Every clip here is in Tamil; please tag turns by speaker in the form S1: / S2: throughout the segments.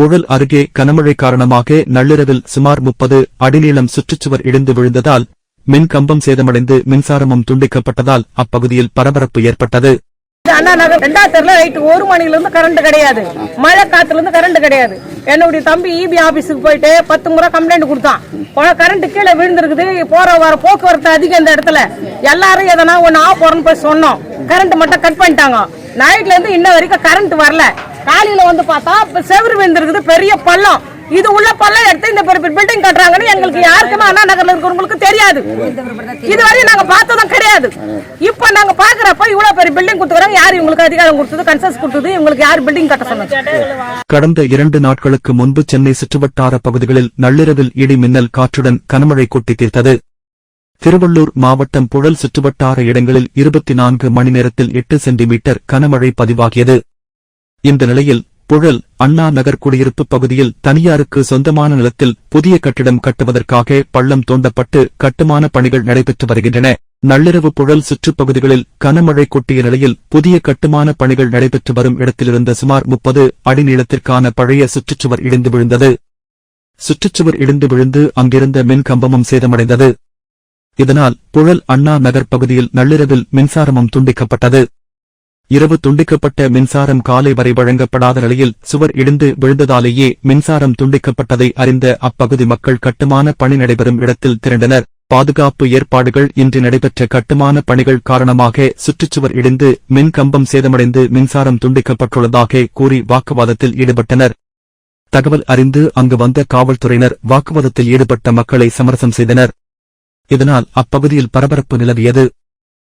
S1: புழல் அருகே கனமழை காரணமாக நள்ளிரவில் சுமார் முப்பது அடிநீளம் சுற்றுச்சுவர் இடிந்து விழுந்ததால் மின் கம்பம் சேதமடைந்து மின்சாரமும் துண்டிக்கப்பட்டதால் அப்பகுதியில் பரபரப்பு ஏற்பட்டது.
S2: அண்ணா நகர் ரெண்டாவது தெருல நைட்டு ஒரு மணில இருந்து கரண்ட் கிடையாது. மழை காத்துல இருந்து கரண்ட் கிடையாது. என்னுடைய தம்பி இபி ஆபீஸுக்கு போயிட்டு பத்து முறை கம்ப்ளைண்ட் கொடுத்தான். கரண்ட் கீழே விழுந்திருக்குது போற வர போக்குவரத்து அதிகம் இந்த இடத்துல. எல்லாரும் எதனா ஒன்னு ஆஃப் போறோம்னு போய் சொன்னோம். கரண்ட் மட்டும் கட் பண்ணிட்டாங்க. நைட்ல இருந்து இன்ன வரைக்கும் கரண்ட் வரல. காலையில வந்து பார்த்தா இப்ப செவுரு விழுந்திருக்குது பெரிய பள்ளம். இது உள்ள பள்ளம் எடுத்து இந்த பில்டிங் கட்டுறாங்கன்னு எங்களுக்கு யாருக்குமே அண்ணா நகர்ல இருக்கிறவங்களுக்கு தெரியாது. இதுவரை நாங்க பார்த்ததும் கிடையாது. இப்ப நாங்க பாக்குறப்ப இவ்வளவு பெரிய பில்டிங் கொடுத்துக்கிறாங்க யார்? இவங்களுக்கு அதிகாரம் கொடுத்தது கன்சஸ் கொடுத்தது இவங்களுக்கு யார் பில்டிங் கட்ட சொன்னாங்க
S1: கடந்த இரண்டு நாட்களுக்கு முன்பு சென்னை சுற்றுவட்டார பகுதிகளில் நள்ளிரவில் இடி மின்னல் காற்றுடன் கனமழை கொட்டி தீர்த்தது. திருவள்ளூர் மாவட்டம் புழல் சுற்றுவட்டார இடங்களில் இருபத்தி நான்கு மணி நேரத்தில் எட்டு சென்டிமீட்டர் கனமழை பதிவாகியது. இந்த நிலையில் புழல் அண்ணா நகர் குடியிருப்பு பகுதியில் தனியாருக்கு சொந்தமான நிலத்தில் புதிய கட்டிடம் கட்டுவதற்காக பள்ளம் தோண்டப்பட்டு கட்டுமான பணிகள் நடைபெற்று வருகின்றன. நள்ளிரவு புழல் சுற்றுப்பகுதிகளில் கனமழை கொட்டிய நிலையில் புதிய கட்டுமான பணிகள் நடைபெற்று வரும் இடத்திலிருந்த சுமார் முப்பது அடி நீளத்திற்கான பழைய சுற்றுச்சுவர் இடிந்து விழுந்தது. சுற்றுச்சுவர் இடிந்து விழுந்து அங்கிருந்த மின் கம்பமும் சேதமடைந்தது. இதனால் புழல் அண்ணா நகர் பகுதியில் நள்ளிரவில் மின்சாரமும் துண்டிக்கப்பட்டது. இரவு துண்டிக்கப்பட்ட மின்சாரம் காலை வரை வழங்கப்படாத நிலையில் சுவர் இடிந்து விழுந்ததாலேயே மின்சாரம் துண்டிக்கப்பட்டதை அறிந்த அப்பகுதி மக்கள் கட்டுமான பணி நடைபெறும் இடத்தில் திரண்டனர். பாதுகாப்பு ஏற்பாடுகள் இன்று நடைபெற்ற கட்டுமான பணிகள் காரணமாக சுற்றுச்சுவர் இடிந்து மின் கம்பம் சேதமடைந்து மின்சாரம் துண்டிக்கப்பட்டுள்ளதாக கூறி வாக்குவாதத்தில் ஈடுபட்டனர். தகவல் அறிந்து அங்கு வந்த காவல்துறையினர் வாக்குவாதத்தில் ஈடுபட்ட மக்களை சமரசம் செய்தனர். இதனால் அப்பகுதியில் பரபரப்பு நிலவியது.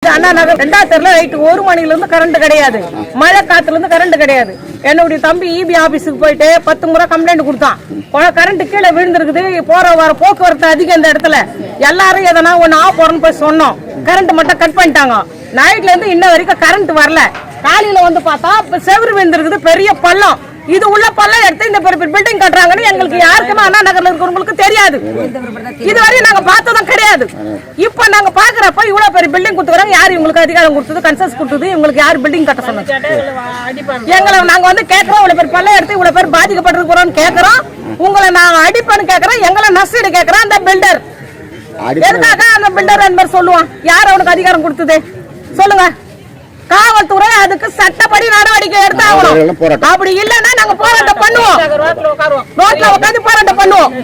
S2: அண்ணா நகர் ரெண்டாவது தெருல நைட்டு ஒரு மணில இருந்து கரண்ட் கிடையாது. மழை காத்துல இருந்து கரண்ட் கிடையாது. என்னுடைய தம்பி இபி ஆபீஸுக்கு போயிட்டு பத்து முறை கம்ப்ளைண்ட் கொடுத்தான். கரண்ட் கீழே விழுந்திருக்குது போற வர போக்குவரத்து அதிகம் இந்த இடத்துல. எல்லாரும் எதனா ஒன்னு ஆஃப் போறோம்னு போய் சொன்னோம். கரண்ட் மட்டும் கட் பண்ணிட்டாங்க. நைட்ல இருந்து இன்ன வரைக்கும் கரண்ட் வரல. காலையில வந்து பார்த்தா செவரு செவுரு விழுந்திருக்குது பெரிய பள்ளம். இது உள்ள பள்ளம் எடுத்து இந்த பில்டிங் கட்டுறாங்கன்னு எங்களுக்கு யாருக்குமே அண்ணா நகர்ல இருக்கிறவங்களுக்கு தெரியாது. இதுவரை நாங்க பார்த்ததும் கிடையாது. இப்ப நாங்க பாக்குறப்ப இவ்வளவு பெரிய பில்டிங் கொடுத்துறாங்க யார் இவங்களுக்கு அதிகாரம் கொடுத்தது கன்சஸ் கொடுத்தது? இவங்களுக்கு யார் பில்டிங் கட்ட சொன்னது? எங்களை நாங்க வந்து கேட்கறோம். இவ்வளவு பேர் பள்ளம் எடுத்து இவ்வளவு பேர் பாதிக்கப்பட்டிருக்கிறோம் கேட்கறோம். உங்களை நான் அடிப்பேன்னு கேட்கறேன் எங்களை நஷ்டீடு கேட்கறேன் அந்த பில்டர் எதுக்காக அந்த பில்டர் என்பர் சொல்லுவான்? யார் அவனுக்கு அதிகாரம் கொடுத்தது? சொல்லுங்க. காவல்துறை அதுக்கு சட்டப்படி நடவடிக்கை எடுத்தாகணும். அப்படி இல்லைன்னா நாங்க போராட்டம் பண்ணுவோம். ரோட்ல உட்காந்து போராட்டம் பண்ணுவோம்.